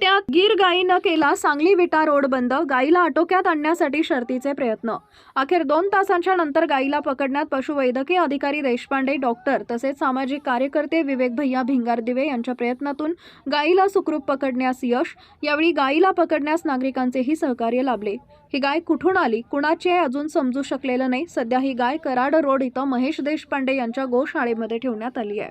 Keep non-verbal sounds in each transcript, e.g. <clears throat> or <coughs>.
विट्यात गीर गायीनं केला सांगली विटा रोड बंद गायीला आटोक्यात आणण्यासाठी शर्तीचे प्रयत्न. अखेर दोन तासांच्या नंतर गायीला पकडण्यात पशुवैद्यकीय अधिकारी देशपांडे डॉक्टर तसेच सामाजिक कार्यकर्ते विवेक भैया भिंगारदिवे यांच्या प्रयत्नातून गायीला सुखरूप पकडण्यास यश यावेळी गायीला पकडण्यास नागरिकांचेही सहकार्य लाभले. ही गाय कुठून आली कुणाची आहे अजून समजू शकलेलं नाही. सध्या ही गाय कराड रोड इथं महेश देशपांडे यांच्या गोशाळेमध्ये ठेवण्यात आली आहे.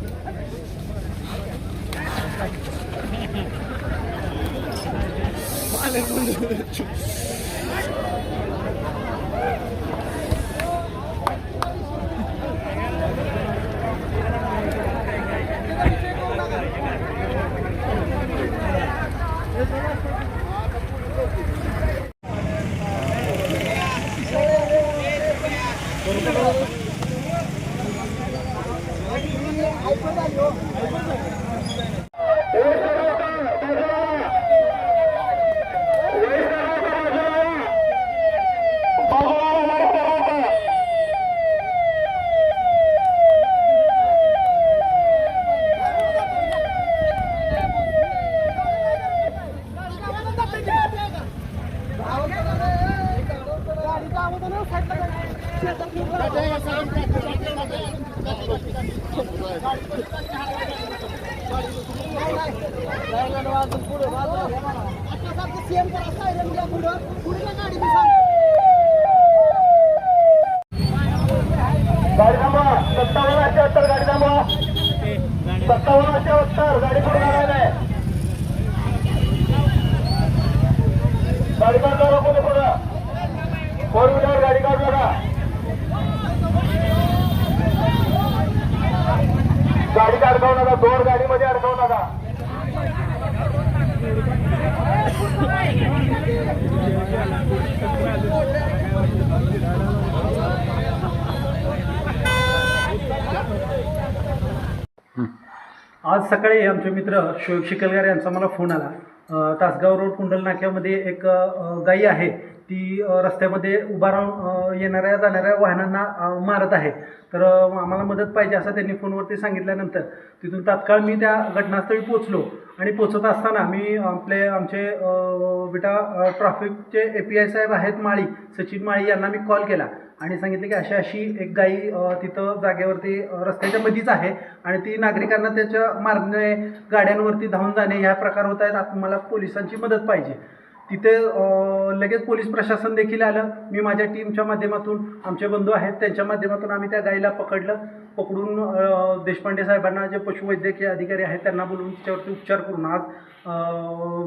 Maalam mo. गाडी आज सकाळी आमचे मित्र शोएब शिकलगार यांचा मला फोन आला. तासगाव रोड कुंडल नाक्यामध्ये एक गाई आहे. ती रस्त्यामध्ये उभा राहून येणाऱ्या जाणाऱ्या वाहनांना मारत आहे. तर आम्हाला मदत पाहिजे असं त्यांनी फोनवरती सांगितल्यानंतर तिथून तात्काळ मी त्या घटनास्थळी पोचलो आणि पोचत असताना मी आपले आमचे विटा ट्रॅफिकचे ए पी आय साहेब आहेत माळी सचिन माळी यांना मी कॉल केला. आणि सांगितले की अशी अशी एक गाई तिथं जागेवरती रस्त्याच्या मध्येच आहे. आणि ती नागरिकांना त्याच्या मारणे गाड्यांवरती धावून जाणे ह्या प्रकार होत आहेत. मला पोलिसांची मदत पाहिजे. तिथे लगेच पोलीस प्रशासन देखील आलं. मी माझ्या टीमच्या माध्यमातून आमचे बंधू आहेत त्यांच्या माध्यमातून आम्ही त्या गाईला पकडलं. पकडून देशपांडे साहेबांना जे पशुवैद्यकीय अधिकारी आहेत त्यांना बोलवून तिच्यावरती उपचार करून आज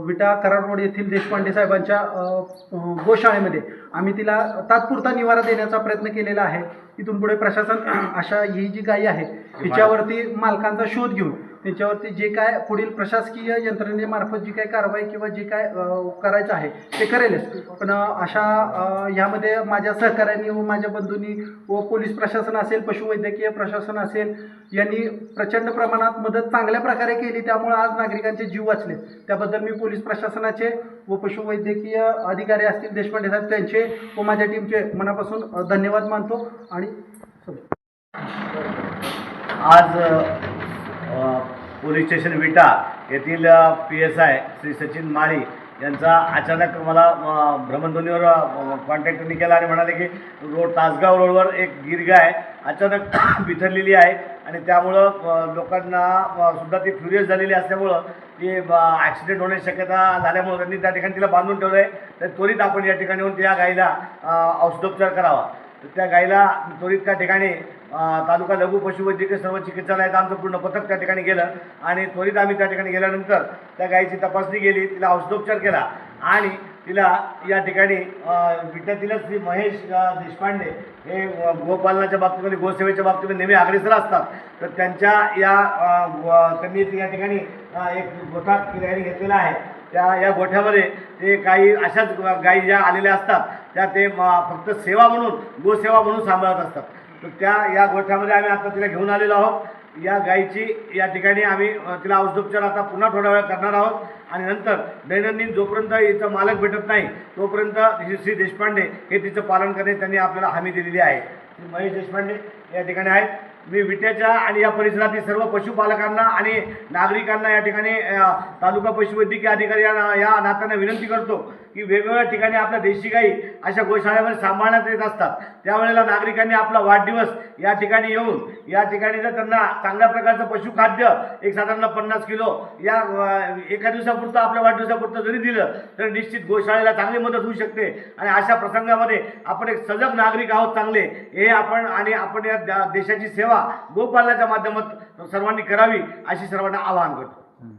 विटा कराड रोड येथील देशपांडे साहेबांच्या गोशाळेमध्ये आम्ही तिला तात्पुरता निवारा देण्याचा प्रयत्न केलेला आहे. इथून पुढे प्रशासन <clears throat> अशा ही जी गायी आहे तिच्यावरती मालकांचा शोध घेऊन त्याच्यावरती जे काय पुढील प्रशासकीय यंत्रणेमार्फत जी काय कारवाई किंवा जे काय करायचं आहे ते करेलच. पण अशा ह्यामध्ये माझ्या सहकाऱ्यांनी व माझ्या बंधूंनी व पोलीस प्रशासन असेल पशुवैद्यकीय प्रशासन असेल यांनी प्रचंड प्रमाणात मदत चांगल्या प्रकारे केली. त्यामुळे आज नागरिकांचे जीव वाचले. त्याबद्दल मी पोलीस प्रशासनाचे व पशुवैद्यकीय अधिकारी असतील देशपांडे साहेब त्यांचे व माझ्या टीमचे मनापासून धन्यवाद मानतो आणि आज पोलीस स्टेशन विटा येथील P S I Shri Sachin Mali यांचा अचानक मला भ्रमणध्वनीवर कॉन्टॅक्ट त्यांनी केला आणि म्हणाले की रोड तासगाव रोडवर एक गिरगाय अचानक <coughs> बिथरलेली आहे आणि त्यामुळं लोकांना सुद्धा ती फ्युरियस झालेली असल्यामुळं ती ॲक्सिडेंट होण्याची शक्यता झाल्यामुळं त्यांनी त्या ठिकाणी तिला बांधून ठेवलं आहे तर त्वरित आपण या ठिकाणी येऊन त्या गाईला औषधोपचार करावा. तर त्या गाईला त्वरित त्या ठिकाणी तालुका लघु पशुवैद्यकीय सर्व चिकित्सालयात आमचं पूर्ण पथक त्या ठिकाणी गेलं. आणि त्वरित आम्ही त्या ठिकाणी गेल्यानंतर त्या गायीची तपासणी केली तिला औषधोपचार केला. आणि तिला या ठिकाणी अ, श्री महेश देशपांडे हे गोपालनाच्या बाबतीमध्ये गोसेवेच्या बाबतीमध्ये नेहमी अग्रेसर असतात. तर त्यांच्या या त्यांनी या ठिकाणी एक गोठा किरायने घेतलेला आहे. त्या या गोठ्यामध्ये ते काही अशाच गायी ज्या आलेल्या असतात त्या ते फक्त सेवा म्हणून गोसेवा म्हणून सांभाळत असतात. तर त्या या गोठ्यामध्ये आम्ही आता तिला घेऊन आलेलो आहोत. या गायीची या ठिकाणी आम्ही तिला औषधोपचार आता पुन्हा थोडा वेळ करणार आहोत. आणि नंतर दैनंदिन जोपर्यंत हिचं मालक भेटत नाही तोपर्यंत श्री श्री देशपांडे हे तिचं पालन करणे त्यांनी आपल्याला हमी दिलेली आहे. श्री महेश देशपांडे या ठिकाणी आहेत. मी विट्याच्या आणि या परिसरातील सर्व पशुपालकांना आणि नागरिकांना या ठिकाणी तालुका पशुवैद्यकीय अधिकारी या या नात्याने विनंती करतो की वेगवेगळ्या ठिकाणी आपल्या देशी गाई अशा गोशाळेमध्ये सांभाळण्यात येत असतात. त्यावेळेला नागरिकांनी आपला वाढदिवस या ठिकाणी येऊन या ठिकाणी जर त्यांना चांगल्या प्रकारचं पशुखाद्य एक साधारण पन्नास किलो या एका दिवसापुरतं आपल्या वाढदिवसापुरतं जरी दिलं तर निश्चित गोशाळेला चांगली मदत होऊ शकते. आणि अशा प्रसंगामध्ये आपण एक सजग नागरिक आहोत चांगले. हे आपण आणि आपण या देशाची सेवा गोपालनाच्या माध्यमात सर्वांनी करावी अशी सर्वांना आवाहन करतो.